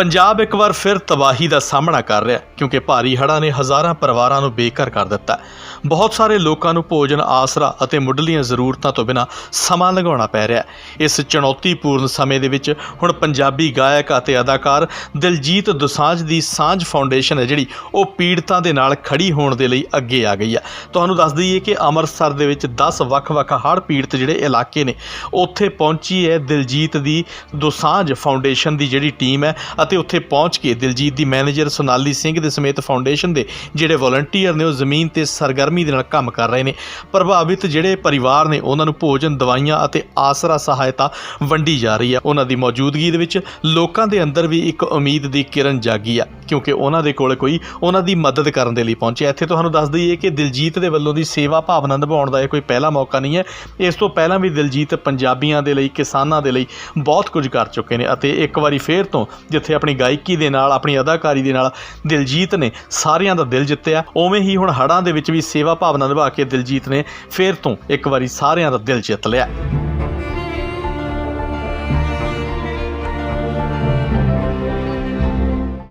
ਪੰਜਾਬ ਇੱਕ ਵਾਰ ਫਿਰ ਤਬਾਹੀ ਦਾ ਸਾਹਮਣਾ ਕਰ ਰਿਹਾ ਕਿਉਂਕਿ ਭਾਰੀ ਹੜ੍ਹਾਂ ਨੇ ਹਜ਼ਾਰਾਂ ਪਰਿਵਾਰਾਂ ਨੂੰ ਬੇਘਰ ਕਰ ਦਿੱਤਾ ਬਹੁਤ ਸਾਰੇ ਲੋਕਾਂ ਨੂੰ ਭੋਜਨ, ਆਸਰਾ ਅਤੇ ਮੁੱਢਲੀਆਂ ਜ਼ਰੂਰਤਾਂ ਤੋਂ ਬਿਨਾਂ ਸਮਾਂ ਲੰਘਾਉਣਾ ਪੈ ਰਿਹਾ ਇਸ ਚੁਣੌਤੀਪੂਰਨ ਸਮੇਂ ਦੇ ਵਿੱਚ ਹੁਣ ਪੰਜਾਬੀ ਗਾਇਕ ਅਤੇ ਅਦਾਕਾਰ ਦਿਲਜੀਤ ਦੋਸਾਂਝ ਦੀ ਸਾਂਝ ਫਾਊਂਡੇਸ਼ਨ ਹੈ, ਜਿਹੜੀ ਉਹ ਪੀੜਤਾਂ ਦੇ ਨਾਲ ਖੜੀ ਹੋਣ ਦੇ ਲਈ ਅੱਗੇ ਆ ਗਈ ਹੈ। ਤੁਹਾਨੂੰ ਦੱਸ ਦਈਏ ਕਿ ਅੰਮ੍ਰਿਤਸਰ ਦੇ ਵਿੱਚ 10 ਵੱਖ-ਵੱਖ ਹੜ੍ਹ ਪੀੜਤ ਜਿਹੜੇ ਇਲਾਕੇ ਨੇ, ਉੱਥੇ ਪਹੁੰਚੀ ਹੈ ਦਿਲਜੀਤ ਦੀ ਦੋਸਾਂਝ ਫਾਊਂਡੇਸ਼ਨ ਦੀ ਜਿਹੜੀ ਟੀਮ ਹੈ ਅਤੇ ਉੱਥੇ ਪਹੁੰਚ ਕੇ ਦਿਲਜੀਤ ਦੀ ਮੈਨੇਜਰ ਸੋਨਾਲੀ ਸਿੰਘ ਦੇ ਸਮੇਤ ਫਾਊਂਡੇਸ਼ਨ ਦੇ ਜਿਹੜੇ ਵਲੰਟੀਅਰ ਨੇ ਉਹ ਜ਼ਮੀਨ ਤੇ ਸਰਗਰਮੀ ਦੇ ਨਾਲ ਕੰਮ ਕਰ ਰਹੇ ਨੇ। ਪ੍ਰਭਾਵਿਤ ਜਿਹੜੇ ਪਰਿਵਾਰ ਨੇ, ਉਹਨਾਂ ਨੂੰ ਭੋਜਨ, ਦਵਾਈਆਂ ਅਤੇ ਆਸਰਾ ਸਹਾਇਤਾ ਵੰਡੀ ਜਾ ਰਹੀ ਹੈ ਉਹਨਾਂ ਦੀ ਮੌਜੂਦਗੀ ਦੇ ਵਿੱਚ ਲੋਕਾਂ ਦੇ ਅੰਦਰ ਵੀ ਇੱਕ ਉਮੀਦ ਦੀ ਕਿਰਨ ਜਾਗੀ ਆ। ਕਿਉਂਕਿ ਉਹਨਾਂ ਦੇ ਕੋਲ ਕੋਈ ਉਹਨਾਂ ਦੀ ਮਦਦ ਕਰਨ ਦੇ ਲਈ ਪਹੁੰਚਿਆ। ਇੱਥੇ ਤੁਹਾਨੂੰ ਦੱਸ ਦਈਏ ਕਿ ਦਿਲਜੀਤ ਦੇ ਵੱਲੋਂ ਦੀ ਸੇਵਾ ਭਾਵਨਾ ਨਿਭਾਉਣ ਦਾ ਇਹ ਕੋਈ ਪਹਿਲਾ ਮੌਕਾ ਨਹੀਂ ਹੈ। ਇਸ ਤੋਂ ਪਹਿਲਾਂ ਵੀ ਦਿਲਜੀਤ ਪੰਜਾਬੀਆਂ ਦੇ ਲਈ, ਕਿਸਾਨਾਂ ਦੇ ਲਈ ਬਹੁਤ ਕੁਝ ਕਰ ਚੁੱਕੇ ਨੇ ਅਤੇ ਇੱਕ ਵਾਰੀ ਫੇਰ ਤੋਂ ਜਿੱਥੇ ਆਪਣੀ ਗਾਇਕੀ ਦੇ ਨਾਲ, ਆਪਣੀ ਅਦਾਕਾਰੀ ਦੇ ਨਾਲ ਦਿਲਜੀਤ ਨੇ ਸਾਰਿਆਂ ਦਾ ਦਿਲ ਜਿੱਤਿਆ, ਉਵੇਂ ਹੀ ਹੁਣ ਹੜ੍ਹਾਂ ਦੇ ਵਿੱਚ ਵੀ ਸੇਵਾ ਭਾਵਨਾ ਨਿਭਾ ਕੇ ਦਿਲਜੀਤ ਨੇ ਫੇਰ ਤੋਂ ਇੱਕ ਵਾਰੀ ਸਾਰਿਆਂ ਦਾ ਦਿਲ ਜਿੱਤ ਲਿਆ।